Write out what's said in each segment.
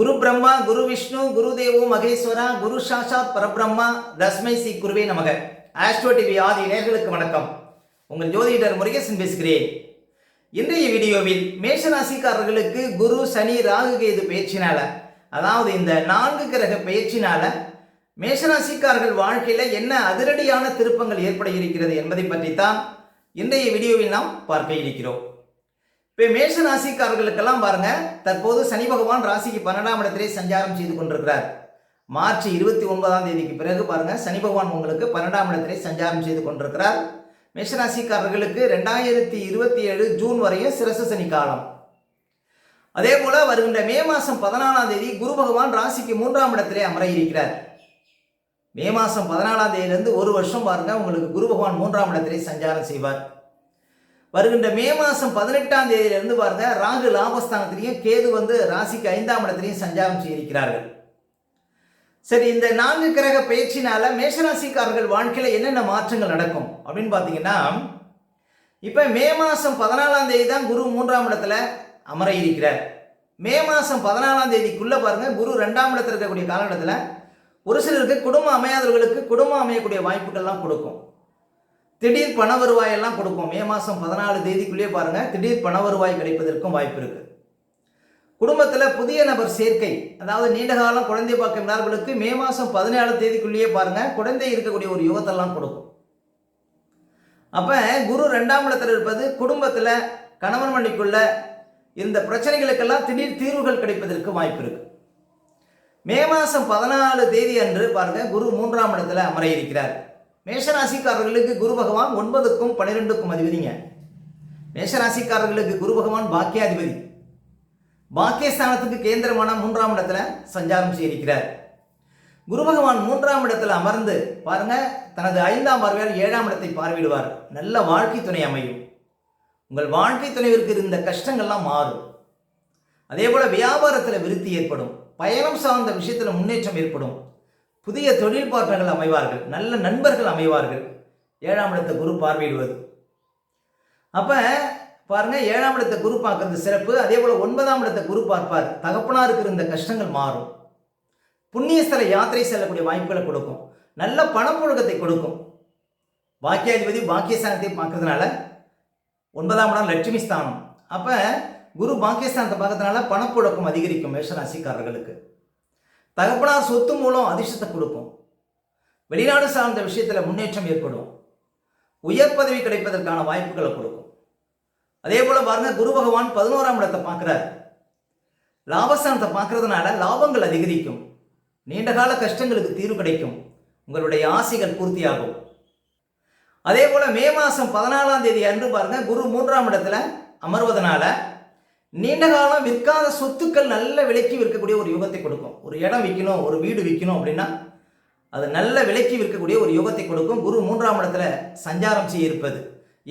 குரு பிரம்மா குரு விஷ்ணு குரு தேவோ மகேஸ்வரா குரு சாஷாத் பரபிரம்மா தஸ்மை சி குருவே நமக. ஆஸ்ட்ரோ டிவி ஆதி நேர்களுக்கு வணக்கம். உங்கள் ஜோதிடர் முருகேசன் பேசுகிறேன். இன்றைய வீடியோவில் மேஷராசிக்காரர்களுக்கு குரு சனி ராகு கேது பயிற்சினால அதாவது இந்த நான்கு கிரக பயிற்சினால மேஷராசிக்காரர்கள் வாழ்க்கையில் என்ன அதிரடியான திருப்பங்கள் ஏற்பட இருக்கிறது என்பதை பற்றித்தான் இன்றைய வீடியோவில் நாம் பார்க்க இருக்கிறோம். இப்போ மேஷ ராசிக்காரர்களுக்கெல்லாம் பாருங்க தற்போது சனி பகவான் ராசிக்கு பன்னெண்டாம் இடத்திலே சஞ்சாரம் செய்து கொண்டிருக்கிறார். மார்ச் இருபத்தி ஒன்பதாம் தேதிக்கு பிறகு பாருங்க சனி பகவான் உங்களுக்கு பன்னெண்டாம் இடத்திலே சஞ்சாரம் செய்து கொண்டிருக்கிறார். மேஷராசிக்காரர்களுக்கு ரெண்டாயிரத்தி இருபத்தி ஏழு ஜூன் வரையும் சிரசு சனி காலம். அதே போல வருகின்ற மே மாசம் பதினாலாம் தேதி குரு பகவான் ராசிக்கு மூன்றாம் இடத்திலே அமர இருக்கிறார். மே மாசம் பதினாலாம் தேதியிலிருந்து ஒரு வருஷம் பாருங்க உங்களுக்கு குரு பகவான் மூன்றாம் இடத்திலே சஞ்சாரம் செய்வார். வருகின்ற மே மாதம் பதினெட்டாம் தேதியிலிருந்து பாருங்க ராகு லாபஸ்தானத்திலையும் கேது வந்து ராசிக்கு ஐந்தாம் இடத்திலையும் சஞ்சாரம் செய்திருக்கிறார்கள். சரி இந்த நான்கு கிரக பயிற்சினால மேஷராசிக்காரர்கள் வாழ்க்கையில் என்னென்ன மாற்றங்கள் நடக்கும் அப்படின்னு பார்த்தீங்கன்னா இப்போ மே மாதம் பதினாலாம் தேதி தான் குரு மூன்றாம் இடத்துல அமர இருக்கிறார் மே மாதம் பதினாலாம் தேதிக்குள்ளே பாருங்கள் குரு ரெண்டாம் இடத்துல இருக்கக்கூடிய காலகட்டத்தில் ஒரு சிலருக்கு குடும்பம் அமையாதவர்களுக்கு குடும்பம் அமையக்கூடிய வாய்ப்புகள்லாம் கொடுக்கும். திடீர் பண வருவாயெல்லாம் கொடுக்கும். மே மாதம் பதினாலு தேதிக்குள்ளேயே பாருங்கள் திடீர் பண வருவாய் கிடைப்பதற்கும் வாய்ப்பு இருக்குது குடும்பத்தில் புதிய நபர் சேர்க்கை அதாவது நீண்ட காலம் குழந்தை பார்க்கின்றார்களுக்கு மே மாதம் பதினேழு தேதிக்குள்ளேயே பாருங்கள் குழந்தை இருக்கக்கூடிய ஒரு யுகத்தெல்லாம் கொடுக்கும். அப்போ குரு ரெண்டாம் இடத்தில் இருப்பது குடும்பத்தில் கணவன் மணிக்குள்ள இந்த பிரச்சனைகளுக்கெல்லாம் திடீர் தீர்வுகள் கிடைப்பதற்கு வாய்ப்பு இருக்கு. மே மாதம் பதினாலு தேதி அன்று பாருங்கள் குரு மூன்றாம் இடத்துல அமர இருக்கிறார். மேஷராசிக்காரர்களுக்கு குரு பகவான் ஒன்பதுக்கும் பன்னிரெண்டுக்கும் அதிபதிங்க. மேஷராசிக்காரர்களுக்கு குரு பகவான் பாக்கியாதிபதி. பாக்கியஸ்தானத்துக்கு கேந்திரமான மூன்றாம் இடத்துல சஞ்சாரம் செய்திருக்கிறார். குரு பகவான் மூன்றாம் இடத்துல அமர்ந்து பாருங்க தனது ஐந்தாம் பார்வையால் ஏழாம் இடத்தை பார்வையிடுவார். நல்ல வாழ்க்கை துணை அமையும். உங்கள் வாழ்க்கை துணைவிற்கு இருந்த கஷ்டங்கள்லாம் மாறும். அதே போல வியாபாரத்தில் விருத்தி ஏற்படும். பயணம் சார்ந்த விஷயத்தில் முன்னேற்றம் ஏற்படும். புதிய தொழில் பார்ட்னர்கள் அமைவார்கள். நல்ல நண்பர்கள் அமைவார்கள். ஏழாம் இடத்தை குரு பார்வையிடுவது. அப்போ பாருங்க ஏழாம் இடத்தை குரு பார்க்கறது சிறப்பு. அதே போல் ஒன்பதாம் இடத்தை குரு பார்ப்பார். தகப்பனாருக்கு இருந்த கஷ்டங்கள் மாறும். புண்ணியஸ்தல யாத்திரை செல்லக்கூடிய வாய்ப்புகளை கொடுக்கும். நல்ல பணப்புழக்கத்தை கொடுக்கும். பாக்கியாதிபதி பாக்கியஸ்தானத்தை பார்க்கறதுனால ஒன்பதாம் இடம் லட்சுமி ஸ்தானம். அப்போ குரு பாக்கியஸ்தானத்தை பார்க்கறதுனால பணப்புழக்கம் அதிகரிக்கும் மேஷராசிக்காரர்களுக்கு. தகப்பனார் சொத்து மூலம் அதிர்ஷ்டத்தை கொடுக்கும் வெளிநாடு சார்ந்த விஷயத்தில் முன்னேற்றம் ஏற்படும். உயர் பதவி கிடைப்பதற்கான வாய்ப்புகளை கொடுக்கும். அதே போல் பாருங்க குரு பகவான் பதினோராம் இடத்தை பார்க்குறாரு. லாபஸ்தானத்தை பார்க்கறதுனால லாபங்கள் அதிகரிக்கும். நீண்ட கால கஷ்டங்களுக்கு தீர்வு கிடைக்கும். உங்களுடைய ஆசைகள் பூர்த்தியாகும். அதே போல் மே மாதம் பதினாலாம் தேதி அன்று பாருங்க குரு மூன்றாம் இடத்துல அமர்வதனால நீண்ட காலம் விற்காத சொத்துக்கள் நல்ல விலைக்கு விற்கக்கூடிய ஒரு யுகத்தை கொடுக்கும். ஒரு இடம் விற்கணும் ஒரு வீடு விற்கணும் அப்படின்னா அது நல்ல விலைக்கு விற்கக்கூடிய ஒரு யுகத்தை கொடுக்கும். குரு மூன்றாம் இடத்துல சஞ்சாரம் செய்ய இருப்பது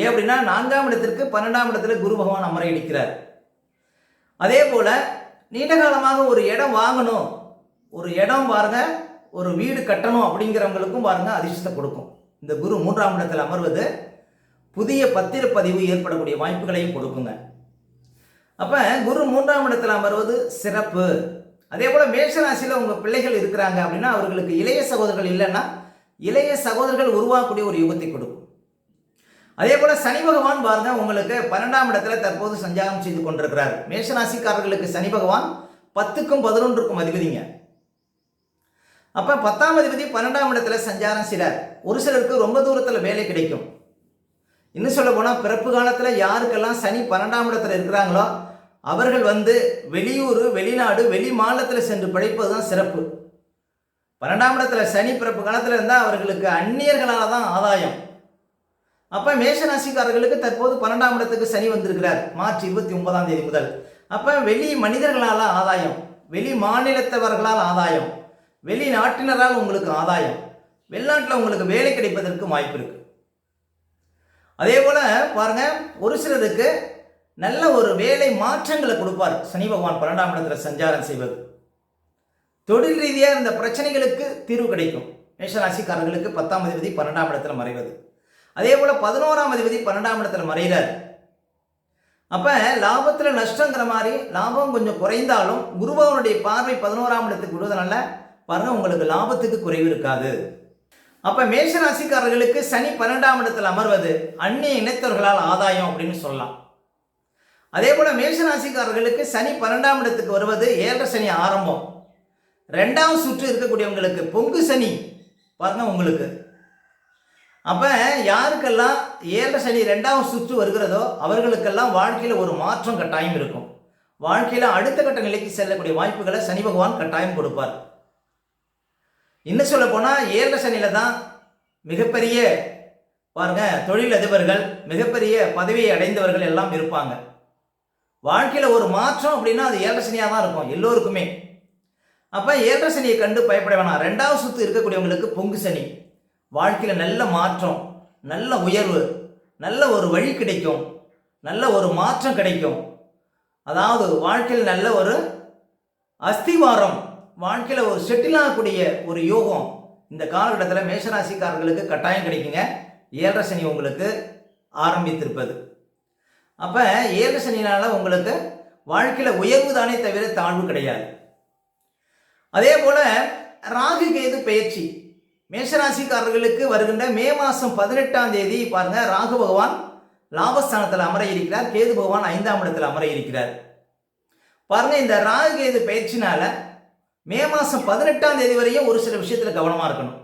ஏன் அப்படின்னா நான்காம் இடத்திற்கு பன்னெண்டாம் இடத்துல குரு பகவான் அமர இருக்கிறார் அதே போல நீண்ட காலமாக ஒரு இடம் வாங்கணும் ஒரு இடம் பாருங்க ஒரு வீடு கட்டணும் அப்படிங்கிறவங்களுக்கும் பாருங்க அதிர்ஷ்டத்தை கொடுக்கும். இந்த குரு மூன்றாம் இடத்தில் அமர்வது புதிய பத்திரப்பதிவு ஏற்படக்கூடிய வாய்ப்புகளையும் கொடுக்குங்க. அப்போ குரு மூன்றாம் இடத்தில் அமர்வது சிறப்பு. அதே போல் மேஷராசியில் உங்கள் பிள்ளைகள் இருக்கிறாங்க அப்படின்னா அவர்களுக்கு இளைய சகோதரர்கள் இல்லைன்னா இளைய சகோதரர்கள் உருவாக்கக்கூடிய ஒரு யுகத்தை கொடுக்கும். அதே போல் சனி பகவான் பாருங்க உங்களுக்கு பன்னெண்டாம் இடத்துல தற்போது சஞ்சாரம் செய்து கொண்டிருக்கிறார். மேஷராசிக்காரர்களுக்கு சனி பகவான் பத்துக்கும் பதினொன்றுக்கும் அதிபதிங்க. அப்போ பத்தாம் அதிபதி பன்னெண்டாம் இடத்துல சஞ்சாரம் செய்கிறார் ஒரு சிலருக்கு ரொம்ப தூரத்தில் வேலை கிடைக்கும். இன்னும் சொல்ல போனால் பிறப்பு காலத்தில் யாருக்கெல்லாம் சனி பன்னெண்டாம் இடத்துல இருக்கிறாங்களோ அவர்கள் வந்து வெளியூர் வெளிநாடு வெளி மாநிலத்தில் சென்று படைப்பது தான் சிறப்பு. பன்னெண்டாம் இடத்துல சனி பிறப்பு காலத்தில் இருந்தால் அவர்களுக்கு அந்நியர்களால் தான் ஆதாயம். அப்போ மேஷராசிக்காரர்களுக்கு தற்போது பன்னெண்டாம் இடத்துக்கு சனி வந்திருக்கிறார் மார்ச் இருபத்தி ஒன்பதாம் தேதி முதல். அப்போ வெளி மனிதர்களால் ஆதாயம் வெளி மாநிலத்தவர்களால் ஆதாயம் வெளிநாட்டினரால் உங்களுக்கு ஆதாயம் வெளிநாட்டில் உங்களுக்கு வேலை கிடைப்பதற்கு வாய்ப்பு இருக்குது அதே போல் பாருங்க ஒரு சிலருக்கு நல்ல ஒரு வேலை மாற்றங்களை கொடுப்பார். சனி பகவான் பன்னெண்டாம் இடத்துல சஞ்சாரம் செய்வது. தொழில் ரீதியாக இருந்த பிரச்சனைகளுக்கு தீர்வு கிடைக்கும். மேஷராசிக்காரர்களுக்கு பத்தாம் அதிபதி பன்னெண்டாம் இடத்துல மறைவது. அதே போல் பதினோராம் அதிபதி பன்னெண்டாம் இடத்துல மறைகிறார். அப்போ லாபத்தில் நஷ்டங்கிற மாதிரி லாபம் கொஞ்சம் குறைந்தாலும் குருபவனுடைய பார்வை பதினோராம் இடத்துக்கு விடுவதனால பாருங்க உங்களுக்கு லாபத்துக்கு குறைவு இருக்காது. அப்போ மேஷ ராசிக்காரர்களுக்கு சனி பன்னெண்டாம் இடத்தில் அமர்வது அந்நிய இணைத்தவர்களால் ஆதாயம் அப்படின்னு சொல்லலாம். அதே போல மேஷ ராசிக்காரர்களுக்கு சனி பன்னெண்டாம் இடத்துக்கு வருவது ஏழரை சனி ஆரம்பம். ரெண்டாவது சுற்று இருக்கக்கூடியவங்களுக்கு பொங்கு சனி பாருங்க உங்களுக்கு. அப்போ யாருக்கெல்லாம் ஏழரை சனி ரெண்டாவது சுற்று வருகிறதோ அவர்களுக்கெல்லாம் வாழ்க்கையில் ஒரு மாற்றம் கட்டாயம் இருக்கும். வாழ்க்கையில் அடுத்த கட்ட நிலைக்கு செல்லக்கூடிய வாய்ப்புகளை சனி பகவான் கட்டாயம் கொடுப்பார். இன்னும் சொல்ல போனால் ஏழரை சனியில் தான் மிகப்பெரிய பாருங்க தொழில் அதிபர்கள் மிகப்பெரிய பதவியை அடைந்தவர்கள் எல்லாம் இருப்பாங்க. வாழ்க்கையில் ஒரு மாற்றம் அப்படின்னா அது ஏழரை சனியாக தான் இருக்கும் எல்லோருக்குமே. அப்போ ஏழரை சனியை கண்டு பயப்பட வேணாம். ரெண்டாவது சுற்று இருக்கக்கூடியவங்களுக்கு பொங்கு சனி. வாழ்க்கையில் நல்ல மாற்றம் நல்ல உயர்வு நல்ல ஒரு வழி கிடைக்கும் நல்ல ஒரு மாற்றம் கிடைக்கும். அதாவது வாழ்க்கையில் நல்ல ஒரு அஸ்திவாரம் வாழ்க்கையில் ஒரு செட்டில் ஆகக்கூடிய ஒரு யோகம் இந்த காலகட்டத்தில் மேஷராசிக்காரர்களுக்கு கட்டாயம் கிடைக்குங்க. ஏழரை சனி உங்களுக்கு ஆரம்பித்திருப்பது. அப்போ ஏழரை சனினால் உங்களுக்கு வாழ்க்கையில் உயர்வு தானே தவிர தாழ்வு கிடையாது. அதே போல் ராகு கேது பயிற்சி. மேஷராசிக்காரர்களுக்கு வருகின்ற மே மாதம் பதினெட்டாம் தேதி பாருங்க ராகு பகவான் லாபஸ்தானத்தில் அமர இருக்கிறார். கேது பகவான் ஐந்தாம் இடத்தில் அமர இருக்கிறார். பாருங்க இந்த ராகு கேது பயிற்சினால மே மாதம் பதினெட்டாம் தேதி வரையும் ஒரு சில விஷயத்தில் கவனமாக இருக்கணும்.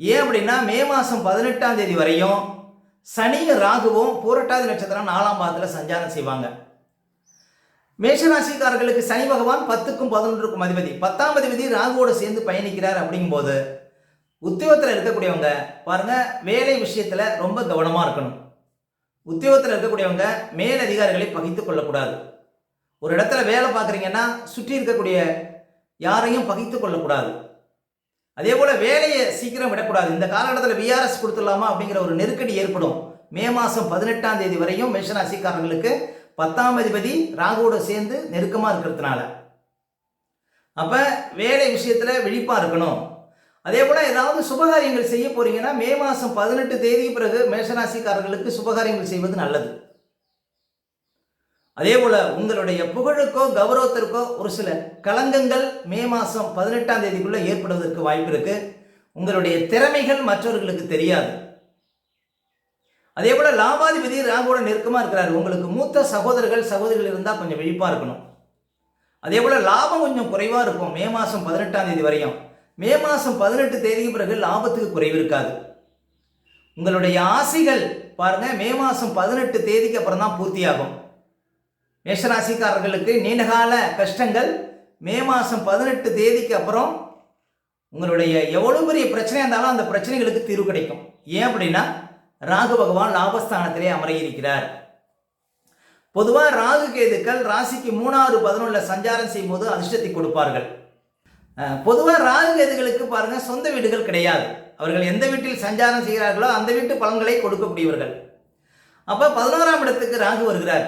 ஏன் அப்படின்னா மே மாதம் பதினெட்டாம் தேதி வரையும் சனியும் ராகுவும் பூரட்டாதி நட்சத்திரம் நாலாம் பாதத்தில் சஞ்சாரம் செய்வாங்க. மேஷராசிக்காரர்களுக்கு சனி பகவான் பத்துக்கும் பதினொன்றுக்கும் அதிபதி. பத்தாம் அதிபதி ராகுவோடு சேர்ந்து பயணிக்கிறார் அப்படிங்கும்போது உத்தியோகத்தில் இருக்கக்கூடியவங்க பாருங்க வேலை விஷயத்தில் ரொம்ப கவனமாக இருக்கணும். உத்தியோகத்தில் இருக்கக்கூடியவங்க மேலதிகாரிகளை பகித்து கொள்ளக்கூடாது. ஒரு இடத்துல வேலை பார்க்குறீங்கன்னா சுற்றி இருக்கக்கூடிய யாரையும் பகித்து கொள்ளக்கூடாது. அதே போல் வேலையை சீக்கிரம் விடக்கூடாது. இந்த காலகட்டத்தில் விஆர்எஸ் கொடுத்துடலாமா அப்படிங்கிற ஒரு நெருக்கடி ஏற்படும். மே மாதம் பதினெட்டாம் தேதி வரையும் மேஷராசிக்காரர்களுக்கு பத்தாம் அதிபதி ராகுவோட சேர்ந்து நெருக்கமாக இருக்கிறதுனால. அப்போ வேலை விஷயத்தில் விழிப்பாக இருக்கணும். அதே போல் ஏதாவது சுபகாரியங்கள் செய்ய போறீங்கன்னா மே மாதம் பதினெட்டு தேதி பிறகு மேஷராசிக்காரர்களுக்கு சுபகாரியங்கள் செய்வது நல்லது. அதே போல உங்களுடைய புகழுக்கோ கௌரவத்திற்கோ ஒரு சில களங்கங்கள் மே மாதம் பதினெட்டாம் தேதிக்குள்ளே ஏற்படுவதற்கு வாய்ப்பு இருக்கு. உங்களுடைய திறமைகள் மற்றவர்களுக்கு தெரியாது. அதே போல லாபாதிபதி ராகுவோட நெருக்கமாக இருக்கிறார். உங்களுக்கு மூத்த சகோதரர்கள் சகோதரிகள் இருந்தால் கொஞ்சம் விழிப்பாக இருக்கணும் அதே போல லாபம் கொஞ்சம் குறைவாக இருக்கும் மே மாதம் பதினெட்டாம் தேதி வரையும். மே மாதம் பதினெட்டு தேதிக்கு பிறகு லாபத்துக்கு குறைவு இருக்காது. உங்களுடைய ஆசைகள் பாருங்க மே மாதம் பதினெட்டு தேதிக்கு அப்புறம் தான் பூர்த்தியாகும். மேஷராசிக்காரர்களுக்கு நீண்டகால கஷ்டங்கள். மே மாதம் பதினெட்டு தேதிக்கு அப்புறம் உங்களுடைய எவ்வளோ பெரிய பிரச்சனையாக இருந்தாலும் அந்த பிரச்சனைகளுக்கு தீர்வு கிடைக்கும். ஏன் அப்படின்னா ராகு பகவான் லாபஸ்தானத்திலே அமரையிருக்கிறார் பொதுவாக ராகு கேதுக்கள் ராசிக்கு மூணாவது பதினொன்றில் சஞ்சாரம் செய்யும் போது அதிர்ஷ்டத்தை கொடுப்பார்கள். பொதுவாக ராகு கேதுகளுக்கு பாருங்கள் சொந்த வீடுகள் கிடையாது. அவர்கள் எந்த வீட்டில் சஞ்சாரம் செய்கிறார்களோ அந்த வீட்டு பலன்களை கொடுக்கக்கூடியவர்கள். அப்போ பதினோராம் இடத்துக்கு ராகு வருகிறார்.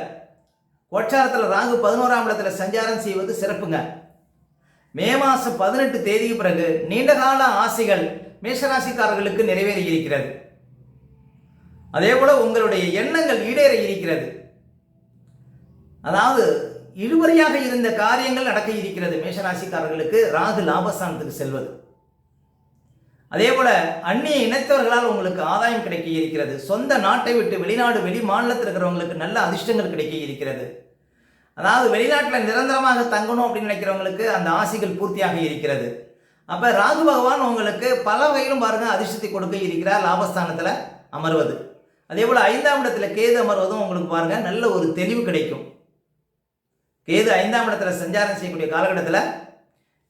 கோச்சாரத்தில் ராகு பதினோராம் இடத்துல சஞ்சாரம் செய்வது சிறப்புங்க. மே மாதம் பதினெட்டு தேதிக்கு பிறகு நீண்டகால ஆசைகள் மேஷராசிக்காரர்களுக்கு நிறைவேறி இருக்கிறது. அதே போல உங்களுடைய எண்ணங்கள் ஈடேற இருக்கிறது. அதாவது இழுவறையாக இருந்த காரியங்கள் நடக்க இருக்கிறது மேஷராசிக்காரர்களுக்கு. ராகு லாபஸ்தானத்துக்கு செல்வது. அதே போல அந்நிய இனத்தவர்களால் உங்களுக்கு ஆதாயம் கிடைக்க இருக்கிறது சொந்த நாட்டை விட்டு வெளிநாடு வெளி மாநிலத்தில் இருக்கிறவங்களுக்கு நல்ல அதிர்ஷ்டங்கள் கிடைக்க இருக்கிறது அதாவது வெளிநாட்டில் நிரந்தரமாக தங்கணும் அப்படின்னு நினைக்கிறவங்களுக்கு அந்த ஆசைகள் பூர்த்தியாக இருக்கிறது. அப்போ ராகு பகவான் உங்களுக்கு பல வகையிலும் பாருங்க அதிர்ஷ்டத்தை கொடுக்க இருக்கிறார் லாபஸ்தானத்தில் அமர்வது. அதே போல் ஐந்தாம் இடத்துல கேது அமர்வதும் உங்களுக்கு பாருங்க நல்ல ஒரு தெளிவு கிடைக்கும். கேது ஐந்தாம் இடத்துல சஞ்சாரம் செய்யக்கூடிய காலகட்டத்தில்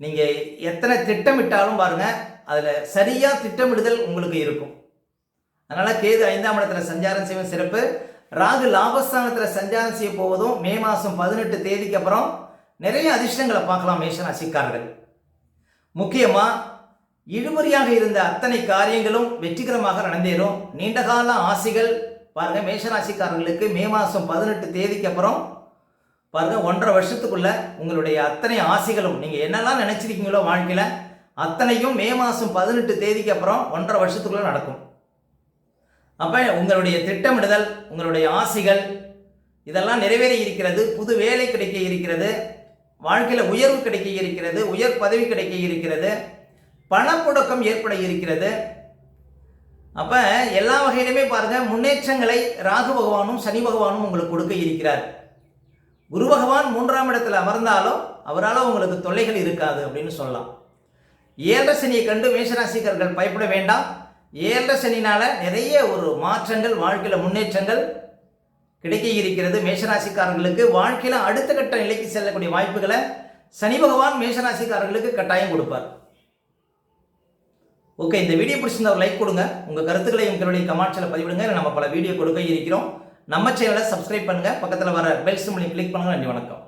நீங்கள் எத்தனை திட்டமிட்டாலும் பாருங்கள் அதில் சரியாக திட்டமிடுதல் உங்களுக்கு இருக்கும். அதனால் கேது ஐந்தாம் இடத்துல சஞ்சாரம் செய்வது சிறப்பு. ராகு லாபஸ்தானத்தில் சஞ்சாரம் செய்ய போவதும் மே மாதம் பதினெட்டு தேதிக்கு அப்புறம் நிறைய அதிர்ஷ்டங்களை பார்க்கலாம் மேஷராசிக்காரர்கள் முக்கியமாக இழுபறியாக இருந்த அத்தனை காரியங்களும் வெற்றிகரமாக நடந்தேறும். நீண்டகால ஆசைகள் பாருங்க மேஷராசிக்காரர்களுக்கு மே மாதம் பதினெட்டு தேதிக்கு அப்புறம் பாருங்க ஒன்றரை வருஷத்துக்குள்ள உங்களுடைய அத்தனை ஆசைகளும் நீங்கள் என்னெல்லாம் நினைச்சிருக்கீங்களோ வாழ்க்கையில் அத்தனையும் மே மாதம் பதினெட்டு தேதிக்கு அப்புறம் ஒன்றரை வருஷத்துக்குள்ள நடக்கும். அப்போ உங்களுடைய திட்டமிடுதல் உங்களுடைய ஆசைகள் இதெல்லாம் நிறைவேறி இருக்கிறது. புது வேலை கிடைக்க இருக்கிறது. வாழ்க்கையில் உயர்வு கிடைக்க இருக்கிறது. உயர் பதவி கிடைக்க இருக்கிறது. பணப்புழக்கம் ஏற்பட இருக்கிறது. அப்போ எல்லா வகையிலுமே பாருங்க முன்னேற்றங்களை ராகு பகவானும் சனி பகவானும் உங்களுக்கு கொடுக்க இருக்கிறார். குரு பகவான் மூன்றாம் இடத்துல அமர்ந்தாலும் அவரால் உங்களுக்கு தொல்லைகள் இருக்காது அப்படின்னு சொல்லலாம். ஏழரை சனியை கண்டு மேஷராசிக்காரர்கள் பயப்பட வேண்டாம். ஏழரை சனினால் நிறைய ஒரு மாற்றங்கள் வாழ்க்கையில் முன்னேற்றங்கள் கிடைக்க இருக்கிறது மேஷராசிக்காரர்களுக்கு. வாழ்க்கையில் அடுத்த கட்ட நிலைக்கு செல்லக்கூடிய வாய்ப்புகளை சனி பகவான் மேஷராசிக்காரர்களுக்கு கட்டாயம் கொடுப்பார். ஓகே இந்த வீடியோ பிடிச்சிருந்தா ஒரு லைக் கொடுங்க. உங்கள் கருத்துக்களை எங்களுடைய கமெண்ட்ஸில் பதிவிடுங்க. நம்ம பல வீடியோ கொடுக்க இருக்கிறோம். நம்ம சேனலை சப்ஸ்கிரைப் பண்ணுங்கள் பக்கத்தில் வர பெல் சிம்லையும் கிளிக் பண்ணுங்கள் நன்றி வணக்கம்.